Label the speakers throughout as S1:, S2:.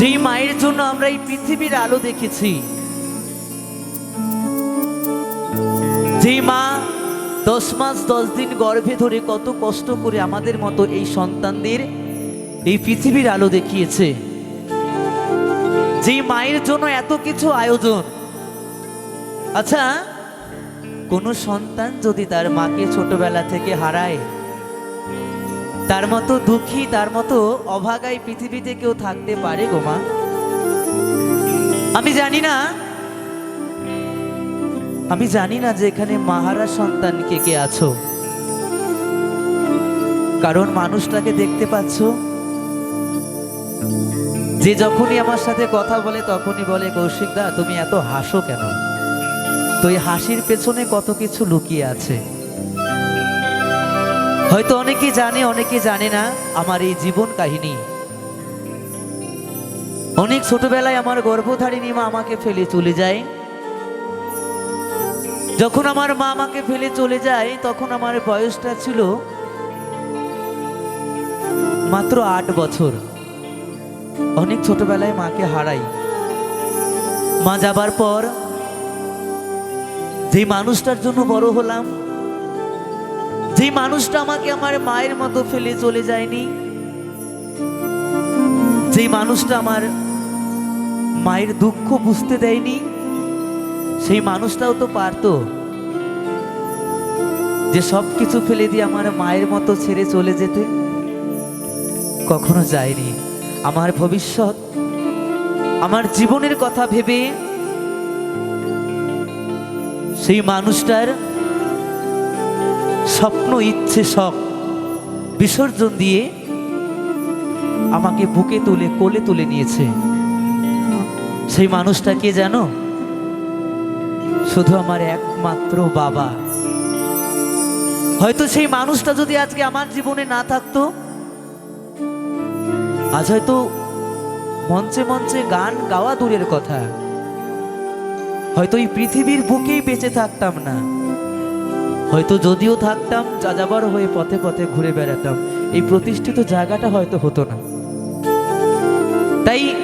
S1: যেই মায়ের জন্য আমরা এই পৃথিবীর আলো দেখেছি যেই মা দশ মাস দশ দিন গর্ভে ধরে কত কষ্ট করে আমাদের মতো এই সন্তানদের এই পৃথিবীর আলো দেখিয়েছে। যেই মায়ের জন্য এত কিছু আয়োজন। আচ্ছা কোনো সন্তান যদি তার মাকে ছোটবেলা থেকে হারায় তার মতো দুঃখী, তার মতো অভাগাই পৃথিবীতে কেউ থাকতে পারে গো মা। আমি জানি না, আমি জানি না যে এখানে মাহারা সন্তান কে কে আছো। কারণ মানুষটাকে দেখতে পাচ্ছ, যে যখনই আমার সাথে কথা বলে তখনই বলে, কৌশিকদা, তুমি এত হাসো কেন? তো এই হাসির পেছনে কত কিছু লুকিয়ে আছে। হয়তো অনেকে জানে অনেকে জানে না আমার এই জীবন কাহিনী। অনেক ছোটবেলায় আমার গর্ভধারিণী মা আমাকে ফেলে চলে যায়। যখন আমার মা আমাকে ফেলে চলে যায়, তখন আমার বয়সটা ছিল মাত্র আট বছর। অনেক ছোটবেলায় মাকে হারাই। মা যাবার পর যে মানুষটার জন্য বড় হলাম যে মানুষটা আমাকে আমার মায়ের মতো ফেলে চলে যায়নি, যে মানুষটা আমার মায়ের দুঃখ বুঝতে দেয়নি, সেই মানুষটাও তো পারতো যে সব কিছু ফেলে দিয়ে আমার মায়ের মতো ছেড়ে চলে যেতে। কখনো যায়নি। আমার ভবিষ্যৎ, আমার জীবনের কথা ভেবে সেই মানুষটার স্বপ্ন, ইচ্ছে সব বিসর্জন দিয়ে আমাকে বুকে তুলে, কোলে তুলে নিয়েছে। সেই মানুষটা কে জানো? শুধু আমার একমাত্র বাবা। হয়তো সেই মানুষটা যদি আজকে আমার জীবনে না থাকতো, আজ হয়তো মঞ্চে মঞ্চে গান গাওয়া দূরের কথা। হয়তো এই পৃথিবীর বুকেই বেঁচে থাকতাম না। হয়তো যদিও থাকতাম, যাযাবর হয়ে পথে পথে ঘুরে বেড়াতাম। এই প্রতিষ্ঠিত জায়গাটা হয়তো হতো না। তাই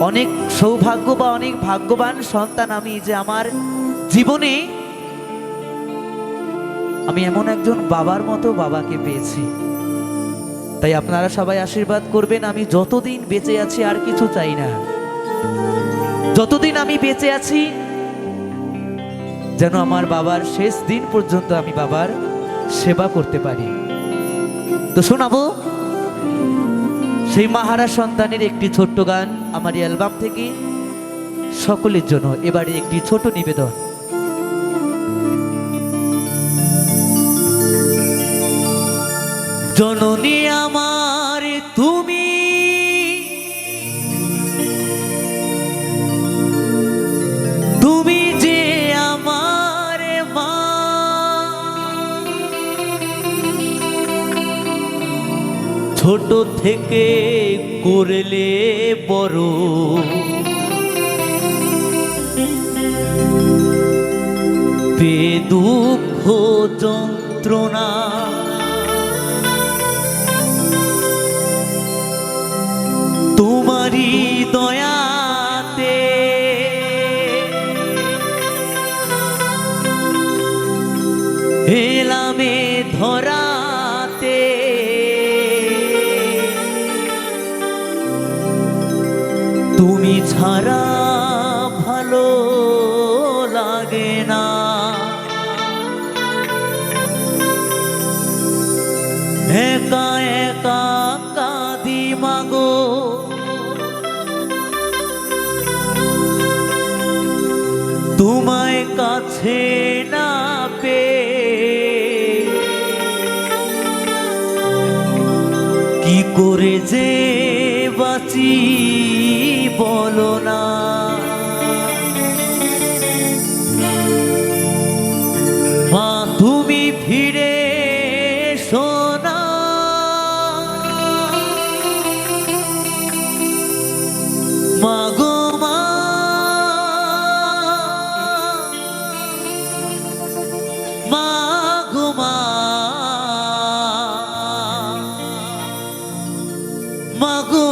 S1: অনেক সৌভাগ্য বা অনেক ভাগ্যবান সন্তান আমি যে আমার জীবনে আমি এমন একজন বাবার মতো বাবাকে পেয়েছি। তাই আপনারা সবাই আশীর্বাদ করবেন, আমি যতদিন বেঁচে আছি আর কিছু চাই না। যতদিন আমি বেঁচে আছি যেন আমার বাবার শেষ দিন পর্যন্ত আমি বাবার সেবা করতে পারি। তো শোনাবো? সেই মাহারা সন্তানের একটি ছোট্ট গান আমার এই অ্যালবাম থেকে সকলের জন্য এবারে একটি ছোট নিবেদন। জননী ছোট থেকে করলে বড়। পে দুঃখ যন্ত্রণা তুমি ছাড়া ভালো লাগে না। একা একা কাঁদি মাগো। তোমায় কাছে না পে কি করে যে বাঁচি বলো না। মা তুমি ফিরে সোনা মাগো মা মাগো মা। মাগো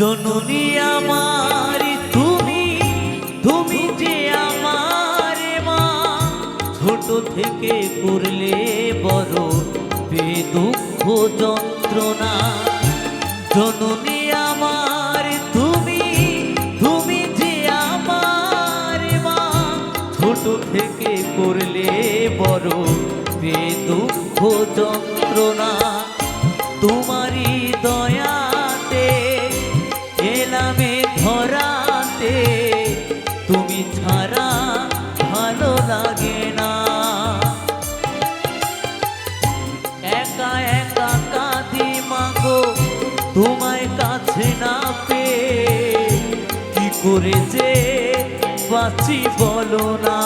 S1: জননী আমার, তুমি তুমি যে আমার মা, ছোট থেকে করলে বড় পে দুঃখ যন্ত্রণা। জননী আমার, তুমি তুমি যে আমার মা, ছোট থেকে করলে বড় পে দুঃখ যন্ত্রণা। তোমার কাছে না পেয়ে কি করে যে বাঁচি বলো না।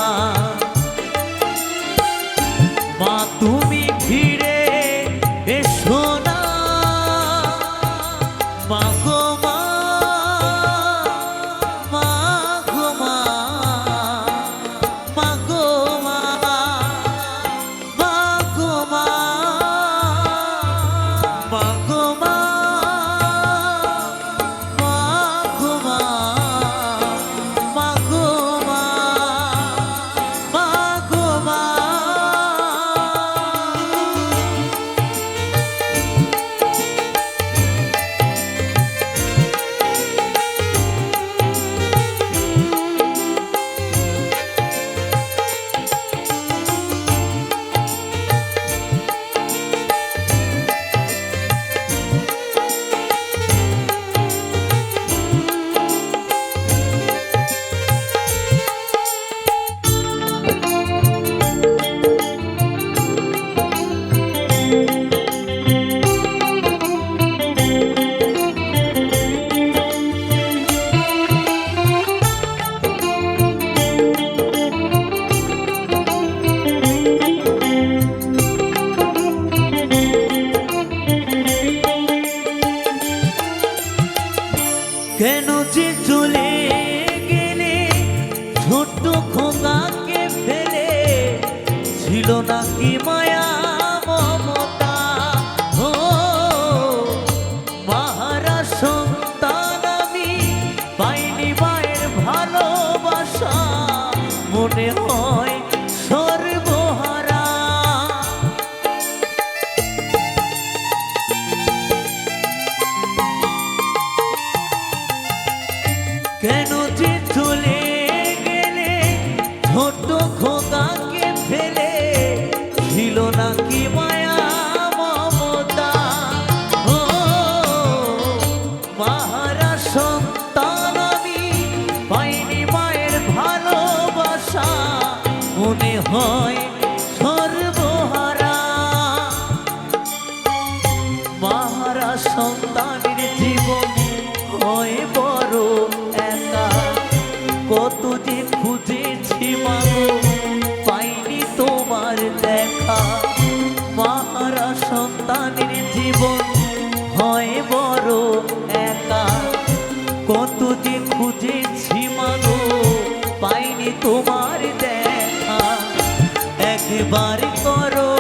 S1: হয় সর্বহারা। মাহারা সন্তানের জীবন হয় বড় একা। কত যে খুঁজেছি মাগো তোমার দেখা। মাহারা সন্তানের জীবন হয় বড় একা। কত যে খুঁজেছি মাগো, পাইনি তোমার সেবার করো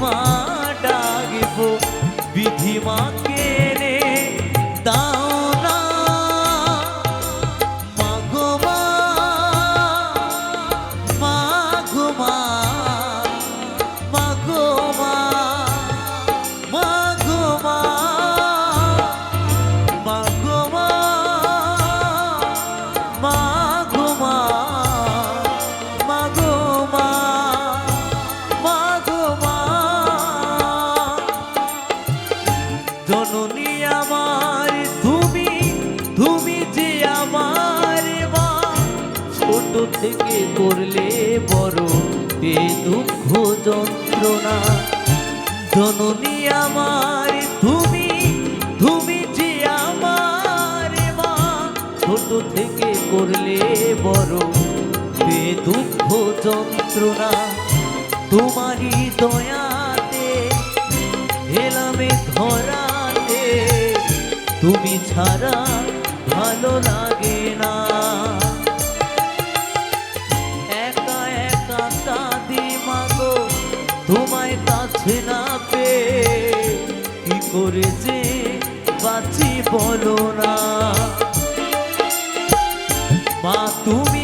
S1: বিধিমা ডাকিব বিধিমা থেকে করলে বড় এ দুঃখ যন্ত্রণা। জননী আমার, তুমি তুমি যে আমার মা, ছোট থেকে করলে বড় এ দুঃখ যন্ত্রণা। তোমারই দয়াতে, এলামে ধরাতে, তুমি ছাড়া ভালো লাগে না। করে যে বাঁচি বলো না। মা তুমি